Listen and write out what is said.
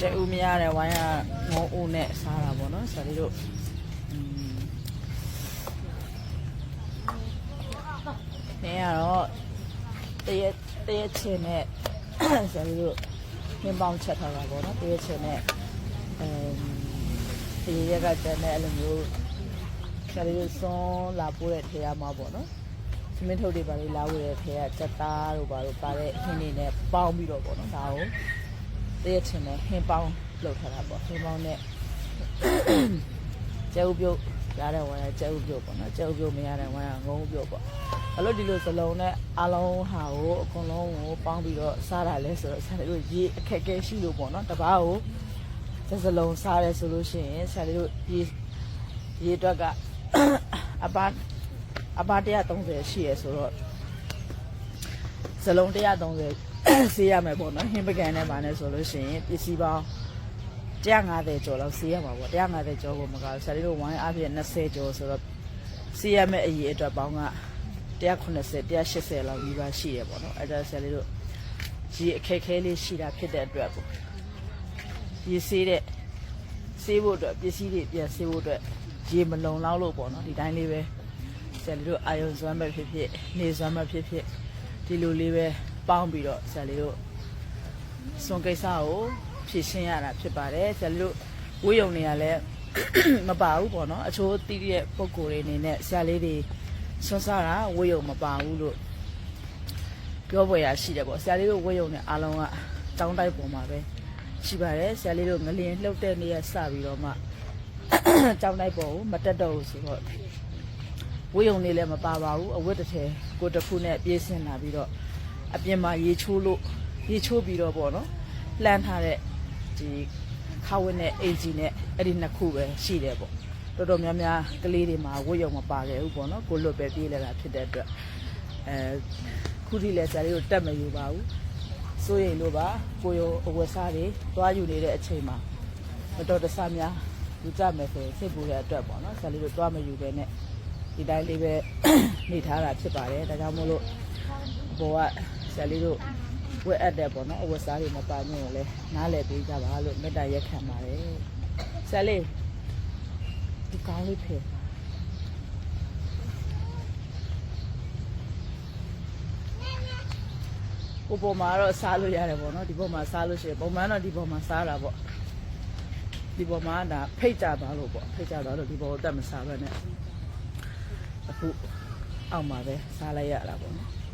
ကျဲဦးမရတဲ့ဝိုင်းကငုံဦးနဲ့စားတာပေါ့နော်ဆရာလေးတို့อืมနေရတော့တရက်တရက်ချင်းနဲ့ဆရာလေးတို့နှင်းပေါင်းချက်ထားတာပေါ့နော်တရက်ချင်းနဲ့အမ်ဒီရက်ကတည်းကအဲ့လိုမျိုးဆရာလေးတို့စွန်းလာပို့တဲ့ထေရမှာပေါ့နော်သမင်းထုတ်တွေပါလေလာဝယ်တဲ့ထေရစက်သားတို့ပါလို့ပါတဲ့ဟင်းတွေနဲ့ပေါင်းပြီးတော့ပေါ့နော်ဒါကို တရက်ချင်တယ်ဟင်းပေါင်းလောက်ထားတာပေါ့ဟင်းပေါင်းနဲ့ကျဲဥပြုတ်ရတဲ့ဝါရကျဲဥပြုတ်ပေါ့နော်ကျဲဥပြုတ်မရတဲ့ဝါရငုံဥပြုတ်ပေါ့အဲ့လိုဒီလိုစလုံးနဲ့အလုံးဟာကိုအကုန်လုံးကိုပေါင်းပြီးတော့စားတာလဲဆိုတော့ဆရာတို့ရေအခက်အခဲရှိလို့ပေါ့နော်တပားကိုစစလုံးစားရဲဆိုလို့ရှိရင်ဆရာတို့ရေရေအတွက်ကအပါအပါ130ရှိရဆိုတော့စလုံး130 ဆေးရမယ်ပေါ့နော်ဟင်းပကံနဲ့ပါနဲ့ဆိုလို့ရှိရင်ပစ္စည်းပေါင်း150ကျော်လောက်ဆေးရမှာပေါ့150ကျော်ကိုမကောက်ဆရာတို့ဝိုင်းအပြည့်20ကျော်ဆိုတော့ဆေးရမယ့်အရေးအတွက်ပေါင်းက190 180လောက်ပြီးပါရှိရပေါ့နော်အဲ့ဒါဆရာတို့ဒီအခက်ခဲလေးရှိတာဖြစ်တဲ့အတွက်ပေါ့ဒီဆေးတဲ့ဆေးဖို့အတွက်ပစ္စည်းတွေပြန်ဆေးဖို့အတွက်ရေမလုံလောက်လို့ပေါ့နော်ဒီတိုင်းလေးပဲဆရာတို့အာယုံစွမ်းပဲဖြစ်ဖြစ်နေစွမ်းပဲဖြစ်ဖြစ်ဒီလိုလေးပဲ ပေါင်းပြီးတော့ဆရာလေးတို့စွန်ကိစ္စကိုဖြည့်ရှင်းရတာဖြစ်ပါတယ်ဆရာလေးတို့ဝေးယုံနေရလဲမပါဘူးပေါ့နော်အချိုးတီးတဲ့ပုံကိုယ်တွေအနေနဲ့ဆရာလေးတွေစွန့်စားတာဝေးယုံမပါဘူးလို့ပြောပေါ်ရရှိတယ်ပေါ့ဆရာလေးတို့ဝေးယုံနဲ့အားလုံးကတောင်းတိုက်ပေါ်မှာပဲရှိပါတယ်ဆရာလေးတို့ငလျင်လှုပ်တဲ့နေ့ရက်စပြီးတော့မှတောင်းတိုက်ပေါ်ကိုမတက်တော့ဘူးဆိုတော့ဝေးုံနေလည်းမပါပါဘူးအဝတ်တစ်ထည်ကိုတစ်ခုနဲ့ပြေးဆင်းလာပြီးတော့ အပြင်မှာရေချိုးလို့ရေချိုးပြီးတော့ပေါ့နော်လှမ်းထားတဲ့ဒီခါဝင်းနဲ့အေဂျီနဲ့အဲ့ဒီနှစ်ခုပဲရှိတယ်ပေါ့တော်တော်များများကလေးတွေမှာဝေးုံမပါခဲ့ဘူးပေါ့နော်ကိုလွတ်ပဲပြေးလာတာဖြစ်တဲ့အတွက်အဲခုထိလည်းဇာတ်လေးတို့တက်မယူပါဘူးစိုးရိမ်လို့ပါကိုရောအဝတ်စားတွေသွားယူနေတဲ့အချိန်မှာမတော်တဆများယူကြမယ်ဆိုရင်စိတ်ပူတဲ့အတွက်ပေါ့နော်ဇာတ်လေးတို့သွားမယူပဲနဲ့ဒီတိုင်းလေးပဲနေထားတာဖြစ်ပါတယ်ဒါကြောင့်မို့လို့ဘောက ဆရာလေးတို့ဝက်အပ်တယ်ပေါ့နော်အဝတ်စားတွေမပါညွန့်လဲနားလည်ပေးကြပါလို့မေတ္တာရက်ခံပါတယ်ဆရာလေးဒီကောင်းလေးဖေဟိုပေါ်မှာတော့စားလို့ရတယ်ပေါ့နော်ဒီပေါ်မှာစားလို့ရှိရင်ပုံမှန်တော့ဒီပေါ်မှာစားတာပေါ့ဒီပေါ်မှာဒါဖိတ်ကြသွားလို့ပေါ့ဖိတ်ကြသွားလို့ဒီပေါ်ကိုတက်မစားဘဲနဲ့အခုအောက်မှာပဲစားလိုက်ရတာပေါ့နော်